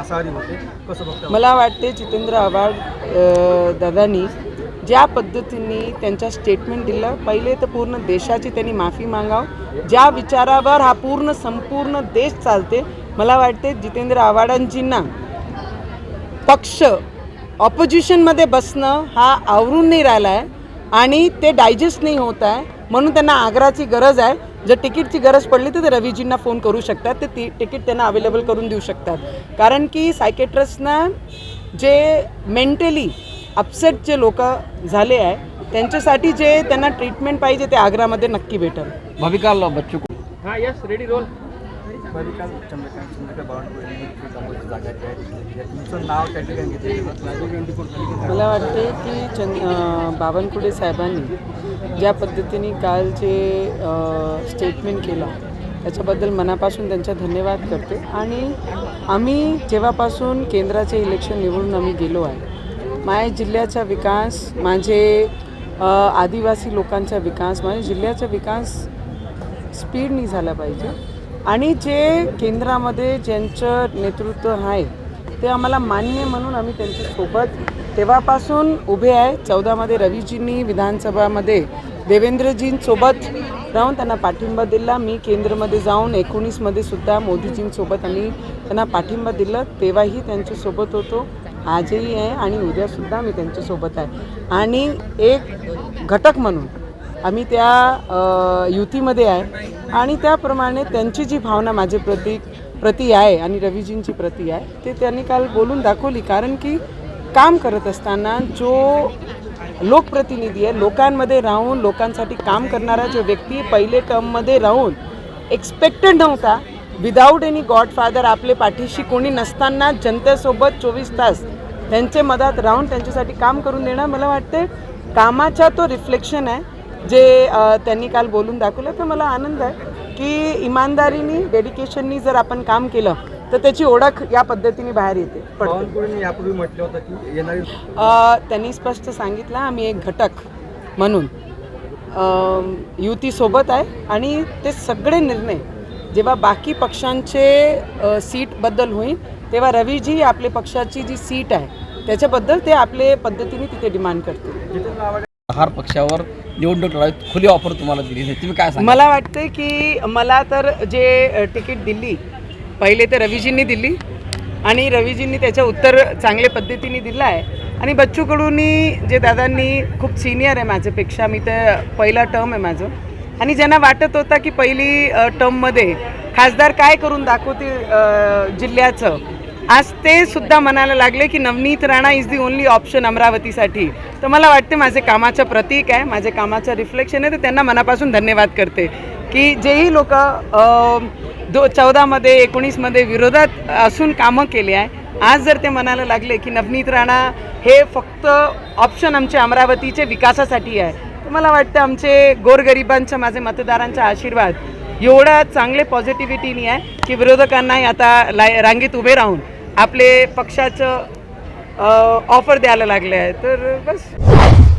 आसारी होते. कसं बघता मला वाटते जितेंद्र आव्हाड दादांनी ज्या पद्धतीने त्यांच्या स्टेटमेंट दिलं पहिले तर पूर्ण देशाची त्यांनी माफी मागाव. ज्या विचारावर हा पूर्ण संपूर्ण देश चालते मला वाटते जितेंद्र आव्हाडांजींना पक्ष ऑपोजिशनमध्ये बसणं हा आवरून नाही राहिला आहे आणि ते डायजेस्ट नाही होत आहे. म्हणून त्यांना आग्राची गरज आहे. जर तिकीटची गरज पडली तर ते रवीजींना फोन करू शकतात. ते ती तिकीट त्यांना अवेलेबल करून देऊ शकतात. कारण की सायकेट्रिस्टना जे मेंटली अपसेट जे लोक झाले आहे त्यांच्यासाठी जे त्यांना ट्रीटमेंट पाहिजे ते आग्रामध्ये नक्की भेटेल. भविकाल बच्चू को हां यस रेडी रोल परिकाल चंद्रकांत चंद्रकांत बावनकुळे जागा जी आहे म्हणजे तुमचं नाव त्या ठिकाणी घेतलं मला वाटते की चंद बावनकुळे साहेबांनी ज्या पद्धतीने काल जे स्टेटमेंट केलं त्याच्याबद्दल मनापासून त्यांचा धन्यवाद करते. आणि आम्ही जेव्हापासून केंद्राचे इलेक्शन निवडून आम्ही गेलो आहे माझ्या जिल्ह्याचा विकास माझे आदिवासी लोकांचा विकास माझ्या जिल्ह्याचा विकास स्पीडनी झाला पाहिजे. आणि जे केंद्रामध्ये ज्यांचं नेतृत्व आहे ते आम्हाला मान्य म्हणून आम्ही त्यांच्यासोबत तेव्हापासून उभे आहे. चौदामध्ये रवीजींनी विधानसभामध्ये देवेंद्रजींसोबत राहून त्यांना पाठिंबा दिला. मी केंद्रमध्ये जाऊन एकोणीसमध्ये सुद्धा मोदीजींसोबत आम्ही त्यांना पाठिंबा दिला. तेव्हाही त्यांच्यासोबत होतो. आजही आहे आणि उद्यासुद्धा मी त्यांच्यासोबत आहे. आणि एक घटक म्हणून आम्ही त्या युतीमध्ये आहे. आणि त्याप्रमाणे त्यांची जी भावना माझे प्रती प्रती आहे आणि रवीजींची प्रती आहे ते त्यांनी काल बोलून दाखवली. कारण की काम करत असताना जो लोकप्रतिनिधी आहे लोकांमध्ये राहून लोकांसाठी काम करणारा जो व्यक्ती पहिले टर्ममध्ये राहून एक्सपेक्टेड नव्हता. विदाऊट एनी गॉडफादर आपले पाठीशी कोणी नसताना जनतेसोबत चोवीस तास त्यांचे मधात राहून त्यांच्यासाठी काम करून देणं मला वाटते कामाचा तो रिफ्लेक्शन आहे. जे त्यांनी काल बोलून दाखवलं तर मला आनंद आहे की इमानदारीने डेडिकेशननी जर आपण काम केलं तर त्याची ओळख या पद्धतीने बाहेर येते. यापूर्वी म्हटलं होतं की येणारी त्यांनी स्पष्ट सांगितलं आम्ही एक घटक म्हणून युतीसोबत आहे आणि ते सगळे निर्णय जेव्हा बाकी पक्षांचे सीटबद्दल होईल तेव्हा रवीजी आपले पक्षाची जी सीट आहे त्याच्याबद्दल ते आपले पद्धतीने तिथे डिमांड करतील. हार पक्षावर निवडणूक लढवत खुली ऑफर तुम्हाला दिली आहे. तुम्ही काय मला वाटते की मला तर जे तिकीट दिली पहिले तर रवीजींनी दिली आणि रवीजींनी त्याचं उत्तर चांगल्या पद्धतीने दिलं आहे. आणि बच्चूकडूनी जे दादांनी खूप सिनियर आहे माझ्यापेक्षा मी तर पहिला टर्म आहे माझं. आणि ज्यांना वाटत होता की पहिली टर्ममध्ये खासदार काय करून दाखवतील जिल्ह्याचं आज ते सुद्धा म्हणायला लागले की Navneet Rana is the only option अमरावतीसाठी. तर मला वाटते माझे कामाचं प्रतीक आहे माझे कामाचं रिफ्लेक्शन आहे तर त्यांना मनापासून धन्यवाद करते. की जेही लोक दो चौदामध्ये एकोणीसमध्ये विरोधात असून कामं केली आहे आज जर ते म्हणायला लागले की नवनीत राणा हे फक्त ऑप्शन आमचे अमरावतीचे विकासासाठी आहे तर मला वाटतं आमचे गोरगरिबांच्या माझे मतदारांचा आशीर्वाद एवढा चांगले पॉझिटिव्हिटीनी आहे की विरोधकांनाही आता लाय रांगेत उभे राहून आपले पक्षाचं ऑफर द्यायला लागले आहे तर बस.